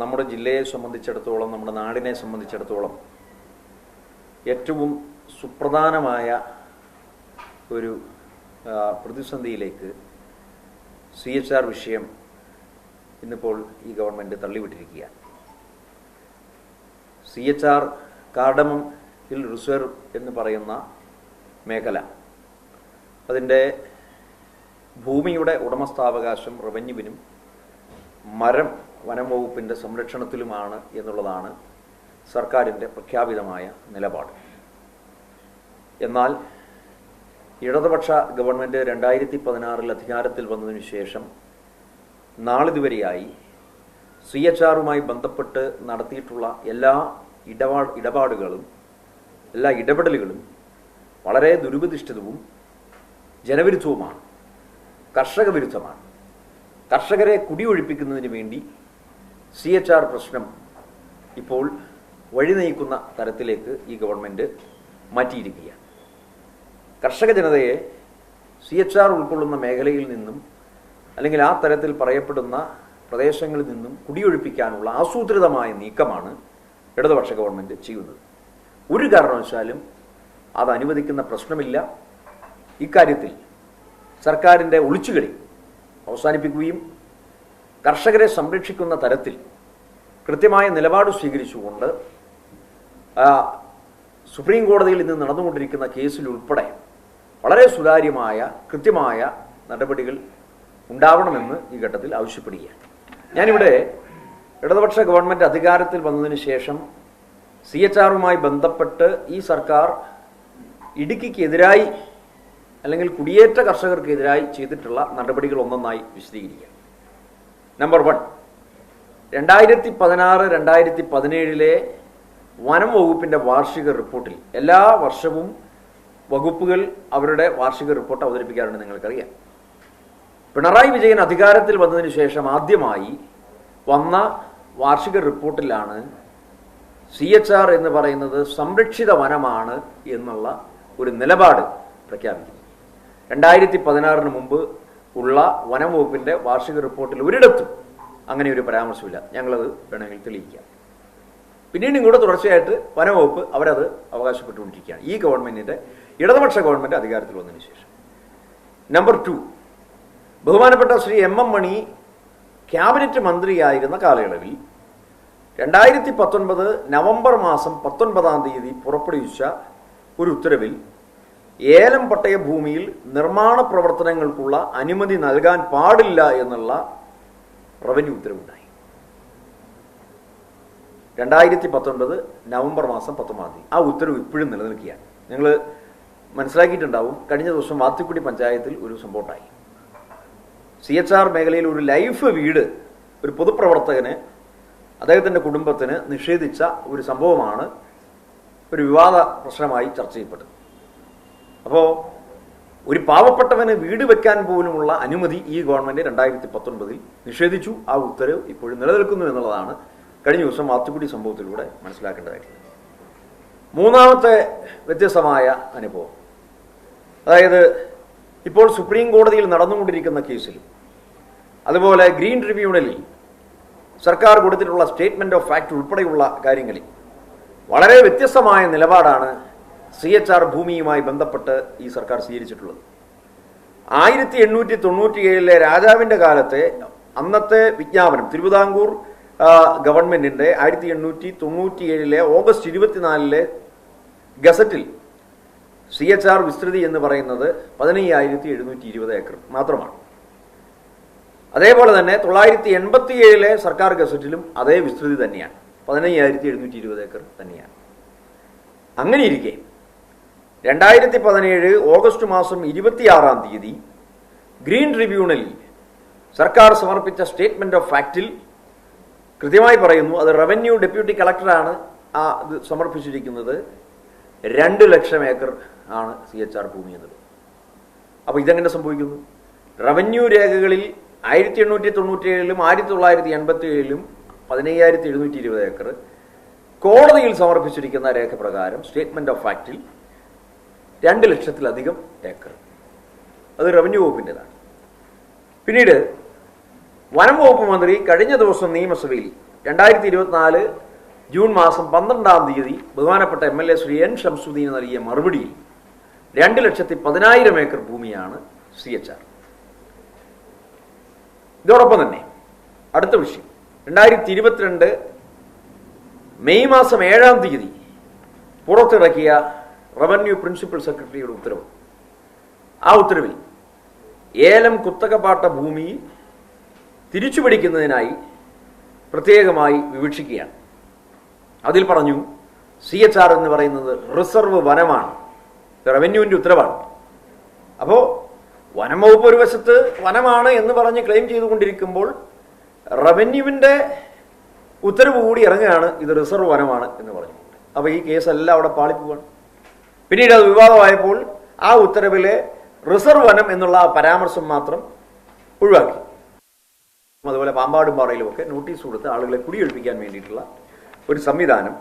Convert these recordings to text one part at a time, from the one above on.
നമ്മുടെ ജില്ലയെ സംബന്ധിച്ചിടത്തോളം നമ്മുടെ നാടിനെ സംബന്ധിച്ചിടത്തോളം ഏറ്റവും സുപ്രധാനമായ ഒരു പ്രതിസന്ധിയിലേക്ക് സി എച്ച് ആർ വിഷയം ഇന്നിപ്പോൾ ഈ government തള്ളിവിട്ടിരിക്കുകയാണ്. C H R cardamom hill reserve എന്ന് പറയുന്ന മേഖല അതിന്റെ ഭൂമിയുടെ ഉടമസ്ഥാവകാശം റവന്യൂവിനും മരം വനം വകുപ്പിന്റെ സംരക്ഷണത്തിലുമാണ് എന്നുള്ളതാണ് സർക്കാരിന്റെ പ്രഖ്യാപിതമായ നിലപാട്. എന്നാൽ ഇടതുപക്ഷ ഗവൺമെന്റ് രണ്ടായിരത്തി പതിനാറിൽ അധികാരത്തിൽ വന്നതിനു ശേഷം നാളിതുവരെയായി സി എച്ച് ആറുമായി ബന്ധപ്പെട്ട് നടത്തിയിട്ടുള്ള എല്ലാ ഇടപാ ഇടപാടുകളും എല്ലാ ഇടപെടലുകളും വളരെ ദുരുപതിഷ്ഠിതവും ജനവിരുദ്ധവുമാണ് കർഷക വിരുദ്ധമാണ് കർഷകരെ കുടിയൊഴിപ്പിക്കുന്നതിന് വേണ്ടി സി എച്ച് ആർ പ്രശ്നം ഇപ്പോൾ വഴി നയിക്കുന്ന തരത്തിലേക്ക് ഈ ഗവൺമെന്റ് മാറ്റിയിരിക്കുകയാണ്. കർഷക ജനതയെ സി എച്ച് ആർ ഉൾക്കൊള്ളുന്ന മേഖലയിൽ നിന്നും അല്ലെങ്കിൽ ആ തരത്തിൽ പറയപ്പെടുന്ന പ്രദേശങ്ങളിൽ നിന്നും കുടിയൊഴിപ്പിക്കാനുള്ള ആസൂത്രിതമായ നീക്കമാണ് ഇടതുപക്ഷ ഗവൺമെന്റ് ചെയ്യുന്നത്. ഒരു കാരണവശാലും അത് അനുവദിക്കുന്ന പ്രശ്നമില്ല. ഇക്കാര്യത്തിൽ സർക്കാരിന്റെ ഒളിച്ചുകളി അവസാനിപ്പിക്കുകയും കർഷകരെ സംരക്ഷിക്കുന്ന തരത്തിൽ കൃത്യമായ നിലപാട് സ്വീകരിച്ചുകൊണ്ട് സുപ്രീം കോടതിയിൽ ഇന്ന് നടന്നുകൊണ്ടിരിക്കുന്ന കേസിലുൾപ്പെടെ വളരെ സുതാര്യമായ കൃത്യമായ നടപടികൾ ഉണ്ടാവണമെന്ന് ഈ ഘട്ടത്തിൽ ആവശ്യപ്പെടുകയാണ്. ഞാനിവിടെ ഇടതുപക്ഷ ഗവൺമെന്റ് അധികാരത്തിൽ വന്നതിന് ശേഷം സി എച്ച് ആറുമായി ബന്ധപ്പെട്ട് ഈ സർക്കാർ ഇടുക്കിക്കെതിരായി അല്ലെങ്കിൽ കുടിയേറ്റ കർഷകർക്കെതിരായി ചെയ്തിട്ടുള്ള നടപടികൾ ഒന്നൊന്നായി വിശദീകരിക്കുക. നമ്പർ വൺ രണ്ടായിരത്തി പതിനാറ് രണ്ടായിരത്തി പതിനേഴിലെ വനം വകുപ്പിന്റെ വാർഷിക റിപ്പോർട്ടിൽ എല്ലാ വർഷവും വകുപ്പുകൾ അവരുടെ വാർഷിക റിപ്പോർട്ട് അവതരിപ്പിക്കാറുണ്ട് നിങ്ങൾക്കറിയാം. പിണറായി വിജയൻ അധികാരത്തിൽ വന്നതിന് ശേഷം ആദ്യമായി വന്ന വാർഷിക റിപ്പോർട്ടിലാണ് സി എച്ച് ആർ എന്ന് പറയുന്നത് സംരക്ഷിത വനമാണ് എന്നുള്ള ഒരു നിലപാട് പ്രഖ്യാപിക്കുന്നത്. രണ്ടായിരത്തി പതിനാറിന് മുമ്പ് ഉള്ള വനം വകുപ്പിന്റെ വാർഷിക റിപ്പോർട്ടിൽ ഒരിടത്തും അങ്ങനെ ഒരു പരാമർശമില്ല. ഞങ്ങളത് വേണമെങ്കിൽ തെളിയിക്കാം. പിന്നീട് ഇങ്ങോട്ട് തുടർച്ചയായിട്ട് വനവകുപ്പ് അവരത് അവകാശപ്പെട്ടുകൊണ്ടിരിക്കുകയാണ്. ഈ ഗവൺമെന്റിന്റെ ഇടതുപക്ഷ ഗവൺമെന്റ് അധികാരത്തിൽ വന്നതിന് ശേഷം. നമ്പർ ടു ബഹുമാനപ്പെട്ട Shri M M Mani cabinet മന്ത്രിയായിരുന്ന കാലയളവിൽ രണ്ടായിരത്തി പത്തൊൻപത് നവംബർ മാസം പത്തൊൻപതാം തീയതി പുറപ്പെടുവിച്ച ഒരു ഉത്തരവിൽ ഏലം പട്ടയ ഭൂമിയിൽ നിർമ്മാണ പ്രവർത്തനങ്ങൾക്കുള്ള അനുമതി നൽകാൻ പാടില്ല എന്നുള്ള റവന്യൂ ഉത്തരവുണ്ടായി. രണ്ടായിരത്തി പത്തൊൻപത് നവംബർ മാസം പത്തൊമ്പതാം തീയതി. ആ ഉത്തരവ് ഇപ്പോഴും നിലനിൽക്കുകയാണ്. നിങ്ങൾ മനസ്സിലാക്കിയിട്ടുണ്ടാവും കഴിഞ്ഞ ദിവസം വാത്തിക്കുടി പഞ്ചായത്തിൽ ഒരു സംഭവം ഉണ്ടായി സി എച്ച് ആർ മേഖലയിൽ ഒരു ലൈഫ് വീട് ഒരു പൊതുപ്രവർത്തകന് അദ്ദേഹത്തിന്റെ കുടുംബത്തിന് നിഷേധിച്ച ഒരു സംഭവമാണ് ഒരു വിവാദ പ്രശ്നമായി ചർച്ച ചെയ്യപ്പെട്ടത്. അപ്പോൾ ഒരു പാവപ്പെട്ടവന് വീട് വെക്കാൻ പോലുമുള്ള അനുമതി ഈ ഗവൺമെന്റ് രണ്ടായിരത്തി പത്തൊൻപതിൽ നിഷേധിച്ചു. ആ ഉത്തരവ് ഇപ്പോഴും നിലനിൽക്കുന്നു എന്നുള്ളതാണ് കഴിഞ്ഞ ദിവസം വാത്തുക്കുടി സംഭവത്തിലൂടെ മനസ്സിലാക്കേണ്ടതായിട്ടുള്ളത്. മൂന്നാമത്തെ വ്യത്യസ്തമായ അനുഭവം. അതായത് ഇപ്പോൾ സുപ്രീം കോടതിയിൽ നടന്നുകൊണ്ടിരിക്കുന്ന കേസിൽ അതുപോലെ ഗ്രീൻ ട്രിബ്യൂണലിൽ സർക്കാർ കൊടുത്തിട്ടുള്ള സ്റ്റേറ്റ്മെന്റ് ഓഫ് ഫാക്ട് ഉൾപ്പെടെയുള്ള കാര്യങ്ങളിൽ വളരെ വ്യത്യസ്തമായ നിലപാടാണ് സി എച്ച് ആർ ഭൂമിയുമായി ബന്ധപ്പെട്ട് ഈ സർക്കാർ സ്വീകരിച്ചിട്ടുള്ളത്. ആയിരത്തി എണ്ണൂറ്റി തൊണ്ണൂറ്റി ഏഴിലെ രാജാവിന്റെ കാലത്തെ അന്നത്തെ വിജ്ഞാപനം തിരുവിതാംകൂർ ഗവൺമെന്റിന്റെ ആയിരത്തി എണ്ണൂറ്റി തൊണ്ണൂറ്റി ഏഴിലെ ഓഗസ്റ്റ് ഇരുപത്തിനാലിലെ ഗസറ്റിൽ സി എച്ച് ആർ വിസ്തൃതി എന്ന് പറയുന്നത് പതിനയ്യായിരത്തി എഴുന്നൂറ്റി ഇരുപത് ഏക്കർ മാത്രമാണ്. അതേപോലെ തന്നെ തൊള്ളായിരത്തി എൺപത്തി ഏഴിലെ സർക്കാർ ഗസറ്റിലും അതേ വിസ്തൃതി തന്നെയാണ്. പതിനയ്യായിരത്തി എഴുന്നൂറ്റി ഇരുപത് ഏക്കർ തന്നെയാണ്. അങ്ങനെ രണ്ടായിരത്തി പതിനേഴ് ഓഗസ്റ്റ് മാസം ഇരുപത്തിയാറാം തീയതി ഗ്രീൻ ട്രിബ്യൂണൽ സർക്കാർ സമർപ്പിച്ച സ്റ്റേറ്റ്മെന്റ് ഓഫ് ഫാക്റ്റിൽ കൃത്യമായി പറയുന്നു അത് റവന്യൂ ഡെപ്യൂട്ടി കളക്ടറാണ് ആ ഇത് സമർപ്പിച്ചിരിക്കുന്നത്. രണ്ട് ലക്ഷം ഏക്കർ ആണ് സി എച്ച് ആർ ഭൂമി എന്നത്. അപ്പോൾ ഇതെങ്ങനെ സംഭവിക്കുന്നു? റവന്യൂ രേഖകളിൽ ആയിരത്തി എണ്ണൂറ്റി തൊണ്ണൂറ്റി ഏഴിലും ആയിരത്തി തൊള്ളായിരത്തി എൺപത്തി ഏഴിലും പതിനയ്യായിരത്തി എഴുന്നൂറ്റി ഇരുപത് ഏക്കർ കോടതിയിൽ സമർപ്പിച്ചിരിക്കുന്ന രേഖ പ്രകാരം സ്റ്റേറ്റ്മെന്റ് ഓഫ് ഫാക്റ്റിൽ രണ്ട് ലക്ഷത്തിലധികം ഏക്കർ. അത് റവന്യൂ വകുപ്പിന്റെതാണ് പിന്നീട് വനം വകുപ്പ് മന്ത്രി കഴിഞ്ഞ ദിവസം നിയമസഭയിൽ രണ്ടായിരത്തി ഇരുപത്തിനാല് ജൂൺ മാസം പന്ത്രണ്ടാം തീയതി ബഹുമാനപ്പെട്ട M L A Shri N Shamsudheen നൽകിയ മറുപടിയിൽ രണ്ട് ലക്ഷത്തി പതിനായിരം ഏക്കർ ഭൂമിയാണ് സി എച്ച് ആർ. ഇതോടൊപ്പം തന്നെ അടുത്ത വിഷയം. രണ്ടായിരത്തി ഇരുപത്തിരണ്ട് മെയ് മാസം ഏഴാം തീയതി പുറത്തിറക്കിയ റവന്യൂ പ്രിൻസിപ്പൽ സെക്രട്ടറിയുടെ ഉത്തരവ്. ആ ഉത്തരവിൽ ഏലം കുത്തകപ്പാട്ട ഭൂമി തിരിച്ചുപിടിക്കുന്നതിനായി പ്രത്യേകമായി വിവക്ഷിക്കുകയാണ്. അതിൽ പറഞ്ഞു സി എച്ച് ആർ എന്ന് പറയുന്നത് റിസർവ് വനമാണ്. റവന്യൂവിന്റെ ഉത്തരവാണ്. അപ്പോൾ വനം വകുപ്പ് ഒരു വശത്ത് വനമാണ് എന്ന് പറഞ്ഞ് ക്ലെയിം ചെയ്തുകൊണ്ടിരിക്കുമ്പോൾ റവന്യൂവിന്റെ ഉത്തരവ് കൂടി ഇറങ്ങുകയാണ് ഇത് റിസർവ് വനമാണ് എന്ന് പറഞ്ഞു അപ്പോൾ ഈ കേസെല്ലാം അവിടെ പാളിപ്പോവാണ്. പിന്നീട് അത് വിവാദമായപ്പോൾ ആ ഉത്തരവിലെ റിസർവ് വനം എന്നുള്ള പരാമർശം മാത്രം ഒഴിവാക്കി. അതുപോലെ പാമ്പാടും പാറയിലും ഒക്കെ നോട്ടീസ് കൊടുത്ത് ആളുകളെ കുടിയൊഴിപ്പിക്കാൻ വേണ്ടിയിട്ടുള്ള ഒരു സംവിധാനം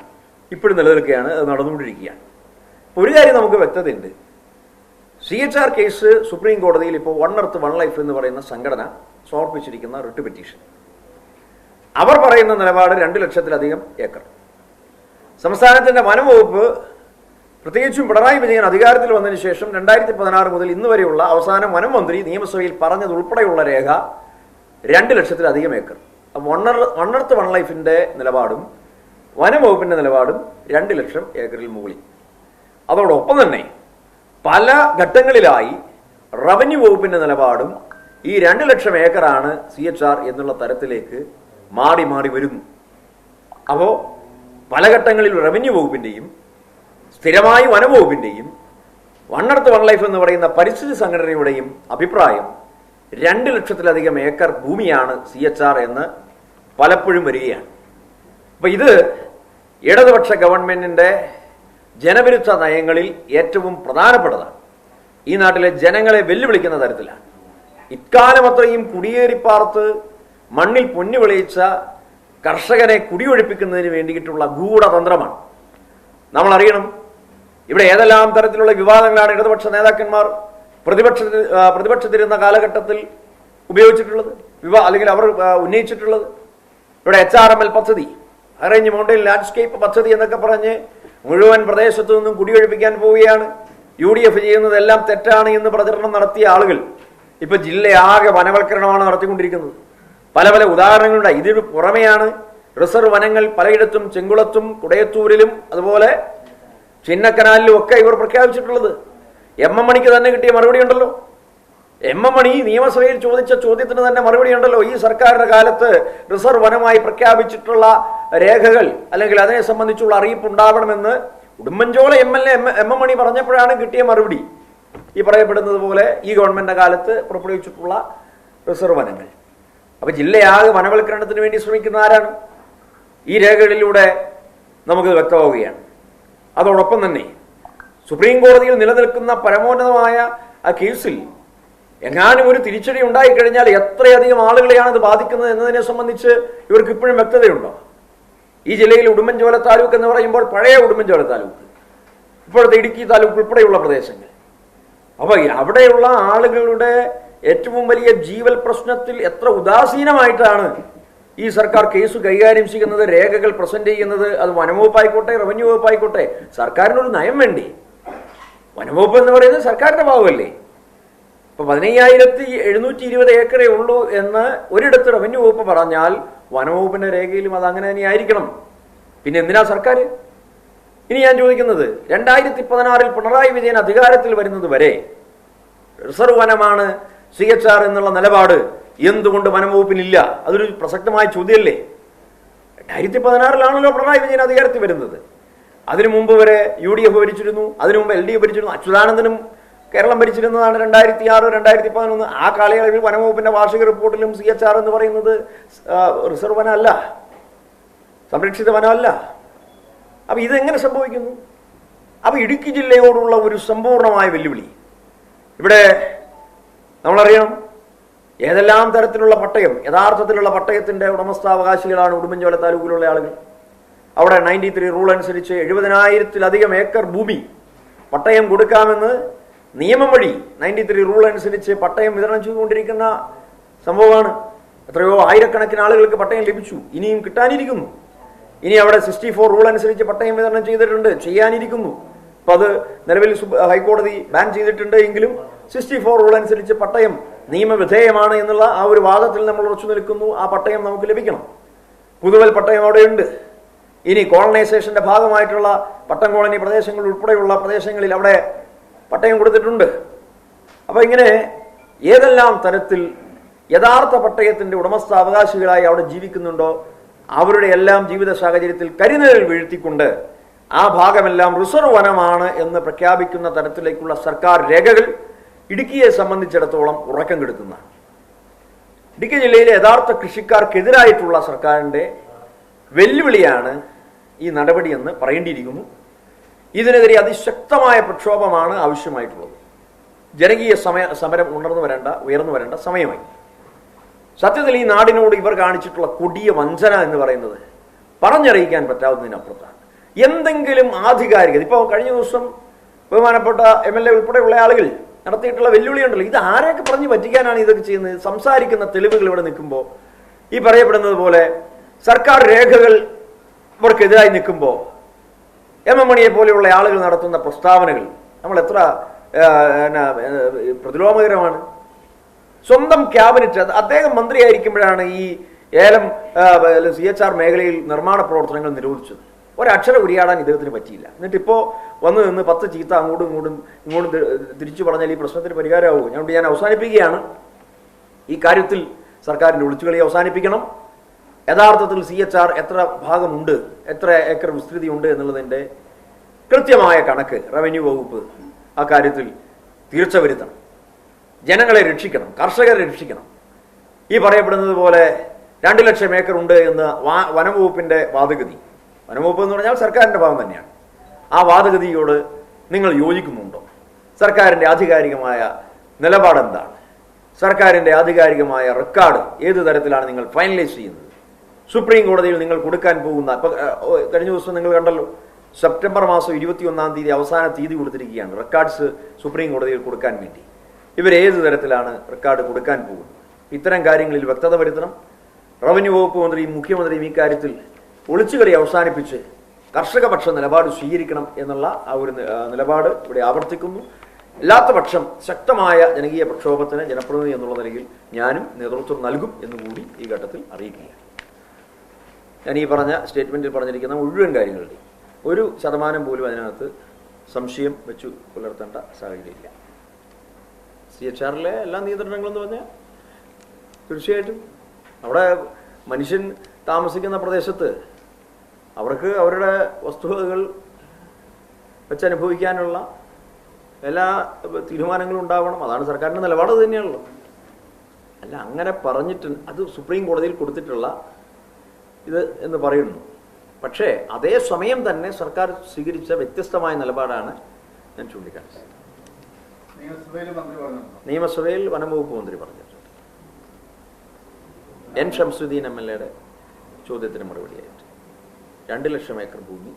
ഇപ്പോഴും നിലനിൽക്കുകയാണ് അത് നടന്നുകൊണ്ടിരിക്കുകയാണ്. ഒരു കാര്യം നമുക്ക് വ്യക്തതയുണ്ട്. C H R case supreme കോടതിയിൽ ഇപ്പോൾ വൺ എർത്ത് വൺ ലൈഫ് എന്ന് പറയുന്ന സംഘടന സമർപ്പിച്ചിരിക്കുന്ന റിട്ട് പെറ്റീഷൻ. അവർ പറയുന്ന നിലപാട് രണ്ട് ലക്ഷത്തിലധികം ഏക്കർ. സംസ്ഥാനത്തിന്റെ വനംവകുപ്പ് പ്രത്യേകിച്ചും പിണറായി വിജയൻ അധികാരത്തിൽ വന്നതിന് ശേഷം രണ്ടായിരത്തി പതിനാറ് മുതൽ ഇന്ന് വരെയുള്ള അവസാനം വനം മന്ത്രി നിയമസഭയിൽ പറഞ്ഞതുൾപ്പെടെയുള്ള രേഖ രണ്ട് ലക്ഷത്തിലധികം ഏക്കർ. വണ്ണർ വണ്ണർത്ത് വൺ ലൈഫിന്റെ നിലപാടും വനംവകുപ്പിന്റെ നിലപാടും രണ്ട് ലക്ഷം ഏക്കറിൽ മുകളിൽ. അതോടൊപ്പം തന്നെ പല ഘട്ടങ്ങളിലായി റവന്യൂ വകുപ്പിന്റെ നിലപാടും ഈ രണ്ട് ലക്ഷം ഏക്കറാണ് സി എച്ച് ആർ എന്നുള്ള തരത്തിലേക്ക് മാറി മാറി വരുന്നു. അപ്പോ പല ഘട്ടങ്ങളിൽ റവന്യൂ വകുപ്പിന്റെയും സ്ഥിരമായി വനംവകുപ്പിന്റെയും വണ്ണർത്ത് വൺ ലൈഫ് എന്ന് പറയുന്ന പരിസ്ഥിതി സംഘടനയുടെയും അഭിപ്രായം രണ്ട് ലക്ഷത്തിലധികം ഏക്കർ ഭൂമിയാണ് സി എച്ച് ആർ എന്ന് പലപ്പോഴും വരികയാണ്. അപ്പം ഇത് ഇടതുപക്ഷ ഗവൺമെന്റിന്റെ ജനവിരുദ്ധ നയങ്ങളിൽ ഏറ്റവും പ്രധാനപ്പെട്ടതാണ്. ഈ നാട്ടിലെ ജനങ്ങളെ വെല്ലുവിളിക്കുന്ന തരത്തിലാണ്. ഇക്കാലം അത്രയും കുടിയേറിപ്പാർത്ത് മണ്ണിൽ പൊന്നു വിളയിച്ച കർഷകനെ കുടിയൊഴിപ്പിക്കുന്നതിന് വേണ്ടിയിട്ടുള്ള ഗൂഢതന്ത്രമാണ്. നമ്മൾ അറിയണം ഇവിടെ ഏതെല്ലാം തരത്തിലുള്ള വിവാദങ്ങളാണ് ഇടതുപക്ഷ നേതാക്കന്മാർ പ്രതിപക്ഷ പ്രതിപക്ഷത്തിരുന്ന കാലഘട്ടത്തിൽ ഉപയോഗിച്ചിട്ടുള്ളത്? വിവാ അല്ലെങ്കിൽ അവർ ഉന്നയിച്ചിട്ടുള്ളത്? ഇവിടെ എച്ച് ആർ എം എൽ പദ്ധതി അറേഞ്ച് മൗണ്ടൈൻ ലാൻഡ്സ്കേപ്പ് പദ്ധതി എന്നൊക്കെ പറഞ്ഞ് മുഴുവൻ പ്രദേശത്തു നിന്നും കുടിയൊഴിപ്പിക്കാൻ പോവുകയാണ്. യു ഡി എഫ് ചെയ്യുന്നതെല്ലാം തെറ്റാണ് എന്ന് പ്രചരണം നടത്തിയ ആളുകൾ ഇപ്പൊ ജില്ലയാകെ വനവൽക്കരണമാണ് നടത്തിക്കൊണ്ടിരിക്കുന്നത്. പല പല ഉദാഹരണങ്ങളുണ്ട്. ഇതിന് പുറമെയാണ് റിസർവ് വനങ്ങൾ പലയിടത്തും ചെങ്കുളത്തും കുടയത്തൂരിലും അതുപോലെ ചിന്നക്കനാലിലും ഒക്കെ ഇവർ പ്രഖ്യാപിച്ചിട്ടുള്ളത്. എം എം മണിക്ക് തന്നെ കിട്ടിയ മറുപടി ഉണ്ടല്ലോ. എം എം മണി നിയമസഭയിൽ ചോദിച്ച ചോദ്യത്തിന് തന്നെ മറുപടി ഉണ്ടല്ലോ. ഈ സർക്കാരിന്റെ കാലത്ത് റിസർവ് വനമായി പ്രഖ്യാപിച്ചിട്ടുള്ള രേഖകൾ അല്ലെങ്കിൽ അതിനെ സംബന്ധിച്ചുള്ള അറിയിപ്പ് ഉണ്ടാവണമെന്ന് Udumbanchola M L A M M Mani പറഞ്ഞപ്പോഴാണ് കിട്ടിയ മറുപടി. ഈ പറയപ്പെടുന്നത് പോലെ ഈ ഗവൺമെന്റിന്റെ കാലത്ത് പുറപ്പെടുവിച്ചിട്ടുള്ള റിസർവ് വനങ്ങൾ അപ്പൊ ജില്ലയാകെ വനവൽക്കരണത്തിന് വേണ്ടി ശ്രമിക്കുന്ന ആരാണ്? ഈ രേഖകളിലൂടെ നമുക്ക് വ്യക്തമാവുകയാണ്. അതോടൊപ്പം തന്നെ സുപ്രീം കോടതിയിൽ നിലനിൽക്കുന്ന പരമോന്നതമായ ആ കേസിൽ എങ്ങാനും ഒരു തിരിച്ചടി ഉണ്ടായിക്കഴിഞ്ഞാൽ എത്രയധികം ആളുകളെയാണ് അത് ബാധിക്കുന്നത് എന്നതിനെ സംബന്ധിച്ച് ഇവർക്ക് ഇപ്പോഴും വ്യക്തതയുണ്ടോ? ഈ ജില്ലയിൽ ഉടുമ്പൻചോല താലൂക്ക് എന്ന് പറയുമ്പോൾ പഴയ ഉടുമ്പൻചോല താലൂക്ക് ഇപ്പോഴത്തെ ഇടുക്കി താലൂക്ക് ഉൾപ്പെടെയുള്ള പ്രദേശങ്ങൾ. അപ്പോൾ അവിടെയുള്ള ആളുകളുടെ ഏറ്റവും വലിയ ജീവൽ പ്രശ്നത്തിൽ എത്ര ഉദാസീനമായിട്ടാണ് ഈ സർക്കാർ കേസ് കൈകാര്യം ചെയ്യുന്നത് രേഖകൾ പ്രസന്റ് ചെയ്യുന്നത് അത് വനംവകുപ്പായിക്കോട്ടെ റവന്യൂ വകുപ്പായിക്കോട്ടെ സർക്കാരിനൊരു നയം വേണ്ടി? വനംവകുപ്പ് എന്ന് പറയുന്നത് സർക്കാരിന്റെ ഭാഗമല്ലേ? ഇപ്പൊ പതിനയ്യായിരത്തി എഴുന്നൂറ്റി ഇരുപത് ഏക്കറേ ഉള്ളൂ എന്ന് ഒരിടത്ത് റവന്യൂ വകുപ്പ് പറഞ്ഞാൽ വനംവകുപ്പിന്റെ രേഖയിലും അത് അങ്ങനെ തന്നെ ആയിരിക്കണം. പിന്നെ എന്തിനാ സർക്കാർ? ഇനി ഞാൻ ചോദിക്കുന്നത് രണ്ടായിരത്തി പതിനാറിൽ പിണറായി വിജയൻ അധികാരത്തിൽ വരുന്നത് വരെ റിസർവ് വനമാണ് സി എന്നുള്ള നിലപാട് എന്തുകൊണ്ട് വനംവകുപ്പിനില്ല? അതൊരു പ്രസക്തമായ ചോദ്യമല്ലേ? രണ്ടായിരത്തി പതിനാറിലാണല്ലോ പിണറായി വിജയൻ അധികാരത്തിൽ വരുന്നത്. അതിനു മുമ്പ് വരെ യു ഡി എഫ് ഭരിച്ചിരുന്നു അതിനു മുമ്പ് എൽ ഡി എഫ് ഭരിച്ചിരുന്നു അച്യുതാനന്ദനും കേരളം ഭരിച്ചിരുന്നതാണ് രണ്ടായിരത്തി ആറ് രണ്ടായിരത്തി പതിനൊന്ന് ആ കാലയളവിൽ വനംവകുപ്പിന്റെ വാർഷിക റിപ്പോർട്ടിലും സി എച്ച് ആർ എന്ന് പറയുന്നത് റിസർവ് വനമല്ല. സംരക്ഷിത വനമല്ല. അപ്പൊ ഇതെങ്ങനെ സംഭവിക്കുന്നു? അപ്പൊ ഇടുക്കി ജില്ലയോടുള്ള ഒരു സമ്പൂർണമായ വെല്ലുവിളി. ഇവിടെ നമ്മളറിയണം ഏതെല്ലാം തരത്തിലുള്ള പട്ടയം യഥാർത്ഥത്തിലുള്ള പട്ടയത്തിന്റെ ഉടമസ്ഥാവകാശികളാണ് ഉടുമ്പൻചോല താലൂക്കിലുള്ള ആളുകൾ? അവിടെ നയന്റി ത്രീ റൂൾ അനുസരിച്ച് എഴുപതിനായിരത്തിലധികം ഏക്കർ ഭൂമി പട്ടയം കൊടുക്കാമെന്ന് നിയമം വഴി നയന്റി ത്രീ റൂൾ അനുസരിച്ച് പട്ടയം വിതരണം ചെയ്തുകൊണ്ടിരിക്കുന്ന സംഭവമാണ്. എത്രയോ ആയിരക്കണക്കിന് ആളുകൾക്ക് പട്ടയം ലഭിച്ചു. ഇനിയും കിട്ടാനിരിക്കുന്നു. ഇനി അവിടെ സിക്സ്റ്റി ഫോർ റൂൾ അനുസരിച്ച് പട്ടയം വിതരണം ചെയ്തിട്ടുണ്ട് ചെയ്യാനിരിക്കുന്നു. അപ്പൊ അത് നിലവിൽ ഹൈക്കോടതി ബാൻ ചെയ്തിട്ടുണ്ട് എങ്കിലും സിക്സ്റ്റി ഫോർ റൂൾ അനുസരിച്ച് പട്ടയം നിയമവിധേയമാണ് എന്നുള്ള ആ ഒരു വാദത്തിൽ നമ്മൾ ഉറച്ചു നിൽക്കുന്നു. ആ പട്ടയം നമുക്ക് ലഭിക്കണം. പുതുവൽ പട്ടയം അവിടെയുണ്ട്. ഇനി കോളനൈസേഷന്റെ ഭാഗമായിട്ടുള്ള പട്ടം കോളനി പ്രദേശങ്ങൾ ഉൾപ്പെടെയുള്ള പ്രദേശങ്ങളിൽ അവിടെ പട്ടയം കൊടുത്തിട്ടുണ്ട്. അപ്പൊ ഇങ്ങനെ ഏതെല്ലാം തരത്തിൽ യഥാർത്ഥ പട്ടയത്തിന്റെ ഉടമസ്ഥാവകാശികളായി അവിടെ ജീവിക്കുന്നുണ്ടോ? അവരുടെ എല്ലാം ജീവിത സാഹചര്യത്തിൽ കരിനിഴൽ വീഴ്ത്തിക്കൊണ്ട് ആ ഭാഗമെല്ലാം റിസർവ് വനമാണ് എന്ന് പ്രഖ്യാപിക്കുന്ന തരത്തിലേക്കുള്ള സർക്കാർ രേഖകൾ ഇടുക്കിയെ സംബന്ധിച്ചിടത്തോളം ഉറക്കം കെടുത്തുന്നതാണ് ഇടുക്കി ജില്ലയിലെ യഥാർത്ഥ കൃഷിക്കാർക്കെതിരായിട്ടുള്ള സർക്കാരിന്റെ വെല്ലുവിളിയാണ് ഈ നടപടിയെന്ന് പറയേണ്ടിയിരിക്കുന്നു. ഇതിനെതിരെ അതിശക്തമായ പ്രക്ഷോഭമാണ് ആവശ്യമായിട്ടുള്ളത്. ജനകീയ സമയ സമരം ഉണർന്നു വരേണ്ട ഉയർന്നു വരേണ്ട സമയമായി. സത്യത്തിൽ ഈ നാടിനോട് ഇവർ കാണിച്ചിട്ടുള്ള കൊടിയ വഞ്ചന എന്ന് പറയുന്നത് പറഞ്ഞറിയിക്കാൻ പറ്റാവുന്നതിനപ്പുറത്താണ്. എന്തെങ്കിലും ആധികാരികത ഇപ്പോൾ കഴിഞ്ഞ ദിവസം ബഹുമാനപ്പെട്ട എം എൽ എ ഉൾപ്പെടെയുള്ള ആളുകൾ നടത്തിയിട്ടുള്ള വെല്ലുവിളി ഉണ്ടല്ലോ ഇത് ആരെയൊക്കെ പറഞ്ഞ് പറ്റിക്കാനാണ് ഇതൊക്കെ ചെയ്യുന്നത്? സംസാരിക്കുന്ന തെളിവുകൾ ഇവിടെ നിൽക്കുമ്പോൾ ഈ പറയപ്പെടുന്നത് പോലെ സർക്കാർ രേഖകൾ ഇവർക്കെതിരായി നിൽക്കുമ്പോൾ എം എം മണിയെ പോലെയുള്ള ആളുകൾ നടത്തുന്ന പ്രസ്താവനകൾ നമ്മൾ എത്ര പ്രതിലോമകരമാണ് സ്വന്തം ക്യാബിനറ്റ് അദ്ദേഹം മന്ത്രിയായിരിക്കുമ്പോഴാണ് ഈ ഏലം സി എച്ച് ആർ മേഖലയിൽ നിർമ്മാണ പ്രവർത്തനങ്ങൾ നിരോധിച്ചത്. ഒരക്ഷരം ഉരിയാടാൻ ഇദ്ദേഹത്തിന് പറ്റിയില്ല. എന്നിട്ട് ഇപ്പോൾ വന്ന് നിന്ന് പത്ത് ചീത്ത അങ്ങോട്ടും ഇങ്ങോട്ടും ഇങ്ങോട്ടും തിരിച്ചു പറഞ്ഞാൽ ഈ പ്രശ്നത്തിന് പരിഹാരമാകും ഞാൻ ഞാൻ അവസാനിപ്പിക്കുകയാണ്. ഈ കാര്യത്തിൽ സർക്കാരിന്റെ ഒളിച്ചുകളി അവസാനിപ്പിക്കണം. യഥാർത്ഥത്തിൽ സി എച്ച് ആർ എത്ര ഭാഗമുണ്ട് എത്ര ഏക്കർ വിസ്തൃതി ഉണ്ട് എന്നുള്ളതിന്റെ കൃത്യമായ കണക്ക് റവന്യൂ വകുപ്പ് ആ കാര്യത്തിൽ തീർച്ച വരുത്തണം. ജനങ്ങളെ രക്ഷിക്കണം കർഷകരെ രക്ഷിക്കണം. ഈ പറയപ്പെടുന്നത് പോലെ രണ്ട് ലക്ഷം ഏക്കർ ഉണ്ട് എന്ന് വനം വകുപ്പിന്റെ വാദഗതി. വനംവകുപ്പ് എന്ന് പറഞ്ഞാൽ സർക്കാരിന്റെ ഭാഗം തന്നെയാണ്. ആ വാദഗതിയോട് നിങ്ങൾ യോജിക്കുന്നുണ്ടോ? സർക്കാരിന്റെ ആധികാരികമായ നിലപാടെന്താണ് സർക്കാരിന്റെ ആധികാരികമായ റെക്കോർഡ് ഏത് തരത്തിലാണ് നിങ്ങൾ ഫൈനലൈസ് ചെയ്യുന്നത്? സുപ്രീം കോടതിയിൽ നിങ്ങൾ കൊടുക്കാൻ പോകുന്ന ഇപ്പൊ കഴിഞ്ഞ ദിവസം നിങ്ങൾ കണ്ടല്ലോ സെപ്റ്റംബർ മാസം ഇരുപത്തിയൊന്നാം തീയതി അവസാന തീയതി കൊടുത്തിരിക്കുകയാണ് റെക്കോർഡ്സ് സുപ്രീം കോടതിയിൽ കൊടുക്കാൻ വേണ്ടി. ഇവർ ഏത് തരത്തിലാണ് റെക്കോർഡ് കൊടുക്കാൻ പോകുന്നത്? ഇത്തരം കാര്യങ്ങളിൽ വ്യക്തത വരുത്തണം. റവന്യൂ വകുപ്പ് മന്ത്രിയും മുഖ്യമന്ത്രിയും ഈ കാര്യത്തിൽ ഒളിച്ചുകളി അവസാനിപ്പിച്ച് കർഷകപക്ഷ നിലപാട് സ്വീകരിക്കണം എന്നുള്ള ആ ഒരു നിലപാട് ഇവിടെ ആവർത്തിക്കുന്നു. അല്ലാത്ത പക്ഷം ശക്തമായ ജനകീയ പ്രക്ഷോഭത്തിന് ജനപ്രതിനിധി എന്നുള്ള നിലയിൽ ഞാനും നേതൃത്വം നൽകും എന്നുകൂടി ഈ ഘട്ടത്തിൽ അറിയിക്കുകയാണ്. ഞാൻ ഈ പറഞ്ഞ സ്റ്റേറ്റ്മെന്റിൽ പറഞ്ഞിരിക്കുന്ന മുഴുവൻ കാര്യങ്ങളുടെയും ഒരു ശതമാനം പോലും അതിനകത്ത് സംശയം വെച്ചു പുലർത്തേണ്ട സാഹചര്യമില്ല. സി എച്ച് ആറിലെ എല്ലാ നിയന്ത്രണങ്ങളെന്ന് പറഞ്ഞാൽ തീർച്ചയായിട്ടും അവിടെ മനുഷ്യൻ താമസിക്കുന്ന പ്രദേശത്ത് അവർക്ക് അവരുടെ വസ്തുവകകൾ വെച്ചനുഭവിക്കാനുള്ള എല്ലാ തീരുമാനങ്ങളും ഉണ്ടാവണം. അതാണ് സർക്കാരിന്റെ നിലപാട് തന്നെയുള്ളത് തന്നെയാണല്ലോ. അല്ല അങ്ങനെ പറഞ്ഞിട്ട് അത് സുപ്രീം കോടതിയിൽ കൊടുത്തിട്ടുള്ള ഇത് എന്ന് പറയുന്നു. പക്ഷേ അതേ സമയം തന്നെ സർക്കാർ സ്വീകരിച്ച വ്യത്യസ്തമായ നിലപാടാണ് ഞാൻ ചൂണ്ടിക്കാണിച്ചത്. നിയമസഭയിൽ വനംവകുപ്പ് മന്ത്രി പറഞ്ഞിട്ടുണ്ട്. എൻ. ഷംസുദ്ദീൻ എം. എൽ. എയുടെ ചോദ്യത്തിന് മറുപടിയായിട്ട് രണ്ട് ലക്ഷം ഏക്കർ ഭൂമി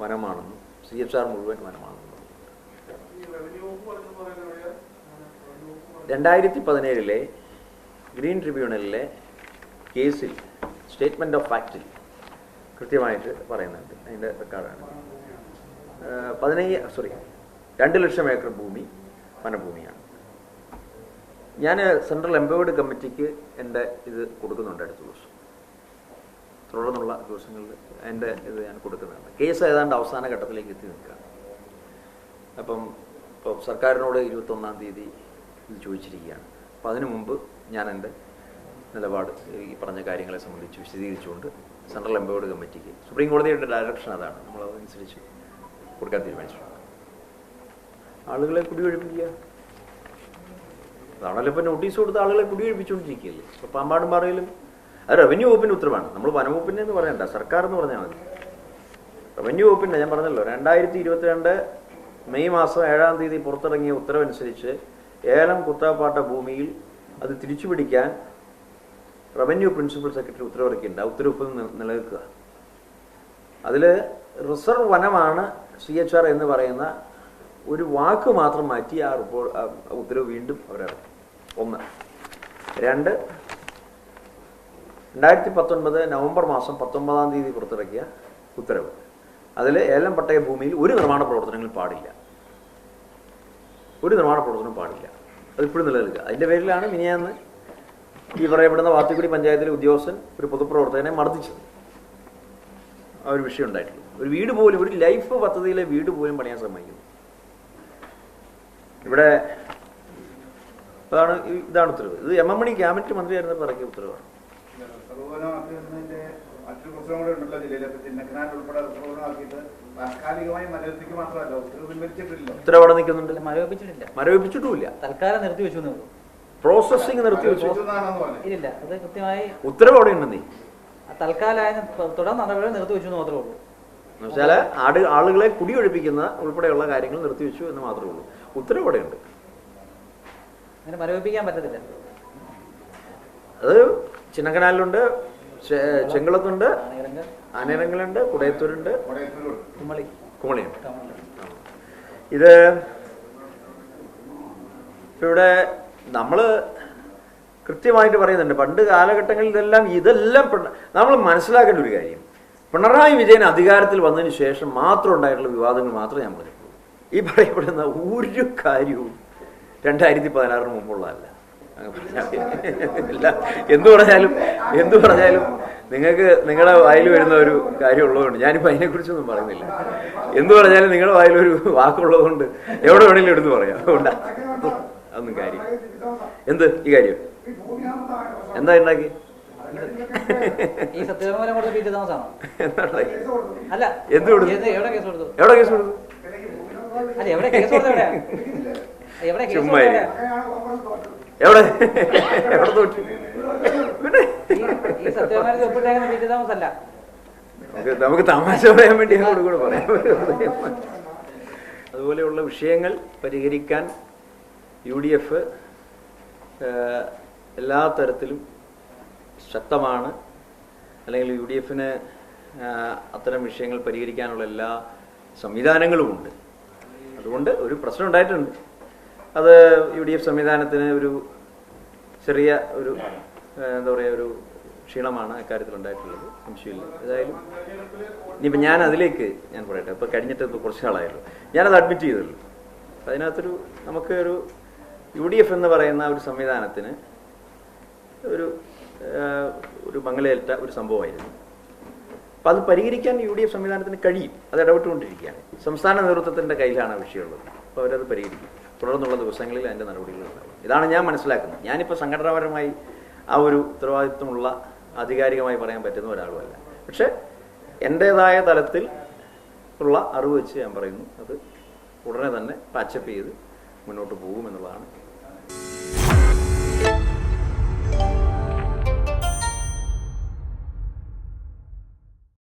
വനമാണെന്നും സി എച്ച് ആർ മുഴുവൻ വനമാണെന്നും രണ്ടായിരത്തി പതിനേഴിലെ ഗ്രീൻ ട്രിബ്യൂണലിലെ കേസിൽ സ്റ്റേറ്റ്മെന്റ് ഓഫ് ഫാക്റ്റിൽ കൃത്യമായിട്ട് പറയുന്നുണ്ട്. അതിന്റെ റെക്കോർഡാണ്. പതിനയ്യ സോറി രണ്ട് ലക്ഷം ഏക്കർ ഭൂമി വനഭൂമിയാണ്. ഞാൻ സെൻട്രൽ എംപവേർഡ് കമ്മിറ്റിക്ക് എന്റെ ഇത് കൊടുക്കുന്നുണ്ട് അടുത്ത ദിവസം. തുടർന്നുള്ള ദിവസങ്ങളിൽ എന്റെ ഇത് ഞാൻ കൊടുക്കുന്നുണ്ട് കേസ് ഏതാണ്ട് അവസാന ഘട്ടത്തിലേക്ക് എത്തി നിൽക്കുകയാണ്. അപ്പം ഇപ്പോൾ സർക്കാരിനോട് ഇരുപത്തൊന്നാം തീയതി ഇത് ചോദിച്ചിരിക്കുകയാണ്. അപ്പോൾ അതിനു മുമ്പ് ഞാൻ എന്റെ നിലപാട് ഈ പറഞ്ഞ കാര്യങ്ങളെ സംബന്ധിച്ച് വിശദീകരിച്ചുകൊണ്ട് സെൻട്രൽ എംപവേർഡ് കമ്മിറ്റിക്ക് സുപ്രീം കോടതിയുടെ ഡയറക്ഷൻ അതാണ്. നമ്മൾ അതനുസരിച്ച് കൊടുക്കാൻ തീരുമാനിച്ചിട്ടുണ്ട്. ആളുകളെ കുടിയൊഴിപ്പിക്കുക. അതാണല്ലോ ഇപ്പോൾ നോട്ടീസ് കൊടുത്ത ആളുകളെ കുടിയൊഴിപ്പിച്ചുകൊണ്ടിരിക്കുകയല്ലേ? ഇപ്പോൾ പാമ്പാടും പാറയിലും അത് റവന്യൂ വകുപ്പിന്റെ ഉത്തരവാണ്. നമ്മൾ വനവകുപ്പിന്റെ എന്ന് പറയണ്ട സർക്കാർ എന്ന് പറഞ്ഞാൽ മതി. റവന്യൂ വകുപ്പിന്റെ ഞാൻ പറഞ്ഞല്ലോ രണ്ടായിരത്തി ഇരുപത്തിരണ്ട് മെയ് മാസം ഏഴാം തീയതി പുറത്തിറങ്ങിയ ഉത്തരവനുസരിച്ച് ഏലം കുത്താപ്പാട്ട ഭൂമിയിൽ അത് തിരിച്ചുപിടിക്കാൻ റവന്യൂ പ്രിൻസിപ്പൽ സെക്രട്ടറി ഉത്തരവിറക്കിയിട്ടുണ്ട്. ആ ഉത്തരവ് നിലനിൽക്കുക. അതിൽ റിസർവ് വനമാണ് സി എച്ച് ആർ എന്ന് പറയുന്ന ഒരു വാക്ക് മാത്രം മാറ്റി ആ റിപ്പോർട്ട് ഉത്തരവ് വീണ്ടും അവരിറക്കി ഒന്ന്. രണ്ട് രണ്ടായിരത്തി പത്തൊൻപത് നവംബർ മാസം പത്തൊമ്പതാം തീയതി പുറത്തിറക്കിയ ഉത്തരവ്. അതിൽ ഏലം പട്ടയ ഭൂമിയിൽ ഒരു നിർമ്മാണ പ്രവർത്തനങ്ങൾ പാടില്ല. ഒരു നിർമ്മാണ പ്രവർത്തനം പാടില്ല. അതിപ്പോഴും നിലനിൽക്കുക. അതിന്റെ പേരിലാണ് മിനിയാന്ന് ഈ പറയപ്പെടുന്ന വാത്തിക്കുടി പഞ്ചായത്തിലെ ഉദ്യോഗസ്ഥൻ ഒരു പൊതുപ്രവർത്തകനെ മർദ്ദിച്ചത്. ആ ഒരു വിഷയം ഉണ്ടായിട്ടുള്ളൂ ഒരു വീട് പോലും ഒരു ലൈഫ് പദ്ധതിയിലെ വീട് പോലും പണിയാൻ സമ്മതിക്കുന്നു. ഇവിടെ അതാണ് ഇതാണ് ഉത്തരവ്. ഇത് എം എം മണി ക്യാബിനറ്റ് മന്ത്രിയായിരുന്നപ്പോൾ ഇറക്കിയ ഉത്തരവാണ്. സർവനാമാക്കുന്നതിന്റെ മറ്റൊരു പ്രശ്നം കൂടെ ഉണ്ടല്ലോ ജില്ലയിൽ ചിന്നക്കനാൽ ഉൾപ്പെടെ സർവനാക്കിയിട്ട് താൽക്കാലികമായി മലയാളത്തിക്ക് മാത്രമല്ല ഉത്തരവ് പിൻവലിച്ചിട്ടില്ല ഉത്തരവ് അവിടെ നിൽക്കുന്നുണ്ട് മരവിപ്പിച്ചിട്ടില്ല. മരവിപ്പിച്ചിട്ടുമില്ല. തൽക്കാലം നിർത്തി വെച്ചു പ്രോസസ്സിംഗ് നിർത്തി വെച്ചു. ഇല്ല അത് കൃത്യമായി ഉത്തരവ് അവിടെ ഉണ്ട് നീ തൽക്കാലം തുടർ നടപടികൾ നിർത്തി വെച്ചു എന്ന് മാത്രമേ ഉള്ളൂ. എന്ന് വെച്ചാൽ ആട് ആളുകളെ കുടിയൊഴിപ്പിക്കുന്ന ഉൾപ്പെടെയുള്ള കാര്യങ്ങൾ നിർത്തിവെച്ചു എന്ന് മാത്രമേ ഉള്ളൂ. ഉത്തരവ് അവിടെ ഉണ്ട്. അങ്ങനെ മരവിപ്പിക്കാൻ പറ്റത്തില്ല. അത് ചിന്നക്കനാലിലുണ്ട് ചെങ്കുളത്തുണ്ട് കുടയത്തൂരുണ്ട് കൊടയത്തൂരുണ്ട് കുമളിയുണ്ട് ഇത് ഇപ്പൊ ഇവിടെ നമ്മൾ കൃത്യമായിട്ട് പറയുന്നുണ്ട്. പണ്ട് കാലഘട്ടങ്ങളിൽ ഇതെല്ലാം ഇതെല്ലാം നമ്മൾ മനസ്സിലാക്കേണ്ട ഒരു കാര്യം. പിണറായി വിജയൻ അധികാരത്തിൽ വന്നതിന് ശേഷം മാത്രം ഉണ്ടായിട്ടുള്ള വിവാദങ്ങൾ മാത്രമേ ഞാൻ പറഞ്ഞിട്ടുള്ളൂ. ഈ പറയപ്പെടുന്ന ഒരു കാര്യവും രണ്ടായിരത്തി പതിനാറിന് മുമ്പുള്ളതല്ല. ഇല്ല എന്തു പറഞ്ഞാലും എന്തു പറഞ്ഞാലും നിങ്ങൾക്ക് നിങ്ങളുടെ വായിൽ വരുന്ന ഒരു കാര്യം ഉള്ളതുകൊണ്ട് ഞാനിപ്പോൾ അതിനെക്കുറിച്ചൊന്നും പറയുന്നില്ല. എന്തു പറഞ്ഞാലും നിങ്ങളുടെ വായിൽ ഒരു വാക്കുള്ളതുകൊണ്ട് എവിടെ വേണമെങ്കിലും എടുത്ത് പറയാം. അതുകൊണ്ട്. അതൊന്നും കാര്യം. എന്ത്? ഈ കാര്യം. എന്താ ഉണ്ടാക്കി? എന്താ കൊടുത്തു? എവിടെ കേസ് കൊടുത്തു? ചുമ്മാ? എവിടെ? എവിടെ തോറ്റു നമുക്ക് നമുക്ക് തമാശ പറയാൻ വേണ്ടി അങ്ങോട്ട് കൂടെ പറയാം. അതുപോലെയുള്ള വിഷയങ്ങൾ പരിഹരിക്കാൻ യു ഡി എഫ് എല്ലാ തരത്തിലും ശക്തമാണ്. അല്ലെങ്കിൽ യു ഡി എഫിന് അത്തരം വിഷയങ്ങൾ പരിഹരിക്കാനുള്ള എല്ലാ സംവിധാനങ്ങളുമുണ്ട് അതുകൊണ്ട് ഒരു പ്രശ്നം ഉണ്ടായിട്ടുണ്ട്. അത് യു ഡി എഫ് സംവിധാനത്തിന് ഒരു ചെറിയ ഒരു എന്താ പറയുക ഒരു ക്ഷീണമാണ് അക്കാര്യത്തിൽ ഉണ്ടായിട്ടുള്ളത് സംശയമില്ല. ഏതായാലും ഇനിയിപ്പോൾ ഞാൻ അതിലേക്ക് ഞാൻ പറയട്ടെ. ഇപ്പോൾ കഴിഞ്ഞിട്ട് ഇപ്പോൾ കുറച്ച് നാളായല്ലോ. ഞാനത് അഡ്മിറ്റ് ചെയ്തല്ലോ. അതിനകത്തൊരു നമുക്ക് ഒരു യു ഡി എഫ് എന്ന് പറയുന്ന ഒരു സംവിധാനത്തിന് ഒരു ഒരു മംഗലേറ്റ ഒരു സംഭവമായിരുന്നു. അപ്പം അത് പരിഹരിക്കാൻ യു ഡി എഫ് സംവിധാനത്തിന് കഴിയും. അത് ഇടപെട്ടുകൊണ്ടിരിക്കുകയാണ്. സംസ്ഥാന നേതൃത്വത്തിന്റെ കയ്യിലാണ് വിഷയമുള്ളത്. അപ്പോൾ അവരത് പരിഹരിക്കും. തുടർന്നുള്ള ദിവസങ്ങളിൽ അതിന്റെ നടപടികൾ ഉണ്ടാകും. ഇതാണ് ഞാൻ മനസ്സിലാക്കുന്നത്. ഞാനിപ്പോൾ സംഘടനാപരമായി ആ ഒരു ഉത്തരവാദിത്വമുള്ള ആധികാരികമായി പറയാൻ പറ്റുന്ന ഒരാളുമല്ല. പക്ഷേ എന്റേതായ തലത്തിൽ ഉള്ള അറിവ് വെച്ച് ഞാൻ പറയുന്നു. അത് ഉടനെ തന്നെ പാച്ചപ്പ് ചെയ്ത് മുന്നോട്ട് പോകുമെന്നുള്ളതാണ്